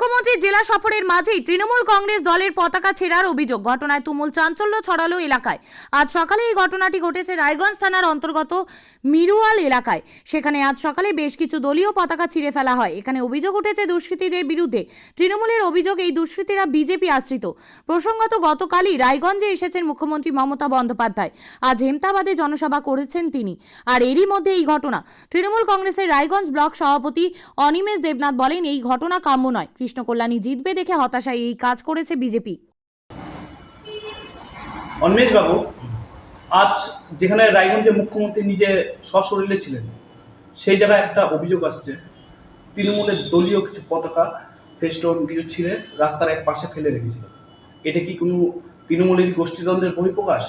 মুখ্যমন্ত্রী জেলা সফরের মাঝেই তৃণমূল কংগ্রেস দলের পতাকা ছেঁড়ার অভিযোগ। ঘটনায় তুমুল চাঞ্চল্য ছড়ালো এলাকায়। আজ সকালে এই ঘটনাটি ঘটেছে রায়গঞ্জ থানার অন্তর্গত মিরুয়াল এলাকায়। সেখানে আজ সকালে বেশ কিছু দলীয় পতাকা ছিঁড়ে ফেলা হয়। এখানে অভিযোগ উঠেছে দুষ্কৃতীদের বিরুদ্ধে। তৃণমূলের অভিযোগ এই দুষ্কৃতীরা বিজেপি আশ্রিত। প্রসঙ্গত, গতকালই রায়গঞ্জে এসেছেন মুখ্যমন্ত্রী মমতা বন্দ্যোপাধ্যায়। আজ হেমতাবাদে জনসভা করেছেন তিনি। আর এরই মধ্যে এই ঘটনা। তৃণমূল কংগ্রেসের রায়গঞ্জ ব্লক সভাপতি অনিমেষ দেবনাথ বলেন, এই ঘটনা কাম্য নয়। কৃষ্ণ কল্যাণী জিতবে দেখে হতাশায় এই কাজ করেছে বিজেপি। অন্মেষ বাবু আজ যেখানে রায়গঞ্জে মুখ্যমন্ত্রী নিজে সশরীরে ছিলেন সেই জায়গায় একটা অভিযোগ আসছে। তৃণমূলের দলীয় কিছু পতাকা ফেস্টোন কিছু ছিঁড়ে রাস্তার এক পাশে ফেলে রেখেছিল। এটা কি কোনো তৃণমূলের গোষ্ঠীদ্বন্দ্বের বহিঃপ্রকাশ?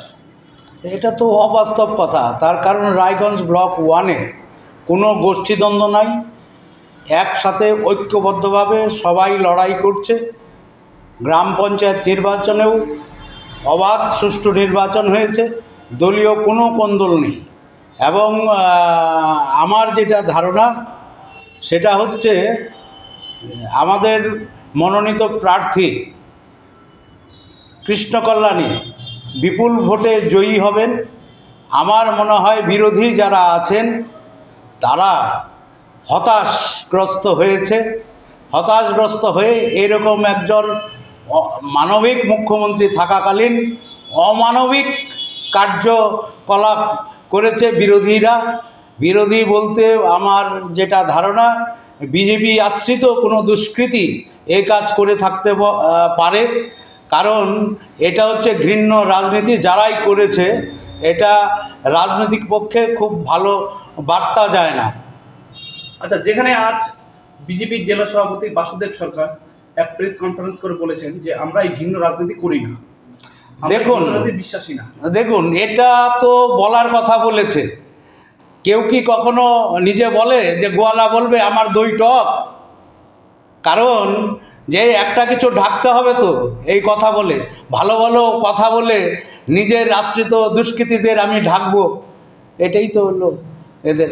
এটা তো অবাস্তব কথা। তার কারণ রায়গঞ্জ ব্লক ওয়ানে কোনো গোষ্ঠীদ্বন্দ্ব নাই। একসাথে ঐক্যবদ্ধভাবে সবাই লড়াই করছে। গ্রাম পঞ্চায়েত নির্বাচনেও অবাধ, সুষ্ঠু নির্বাচন হয়েছে। দলীয় কোনো কোন্দল নেই। এবং আমার যেটা ধারণা, সেটা হচ্ছে, আমাদের মনোনীত প্রার্থী কৃষ্ণকল্যাণী বিপুল ভোটে জয়ী হবেন। আমার মনে হয় বিরোধী যারা আছেন, তারা হতাশগ্রস্ত হয়েছে। হতাশগ্রস্ত হয়ে এরকম একজন মানবিক মুখ্যমন্ত্রী থাকাকালীন অমানবিক কার্যকলাপ করেছে বিরোধীরা। বিরোধী বলতে আমার যেটা ধারণা, বিজেপি আশ্রিত কোনো দুষ্কৃতি এ কাজ করে থাকতে পারে। কারণ এটা হচ্ছে ঘৃণ্য রাজনীতি যারাই করেছে, এটা রাজনৈতিক পক্ষে খুব ভালো বার্তা যায় না। আচ্ছা যেখানে আজ বিজেপির জেলা সভাপতি বাসুদেব সরকার এক প্রেস কনফারেন্স করে বলেছেন যে আমরা এই ঘৃণ্য রাজনীতি করি না। দেখুন। বিশ্বাসী না। দেখুন এটা তো বলার কথা বলেছে। কেউ কি কখনো নিজে বলে যে গোয়ালা বলবে আমার দই টক? কারণ যে একটা কিছু ঢাকতে হবে তো এই কথা বলে। ভালো ভালো কথা বলে নিজের আশ্রিত দুষ্কৃতীদের আমি ঢাকবো। এটাই তো হলো এদের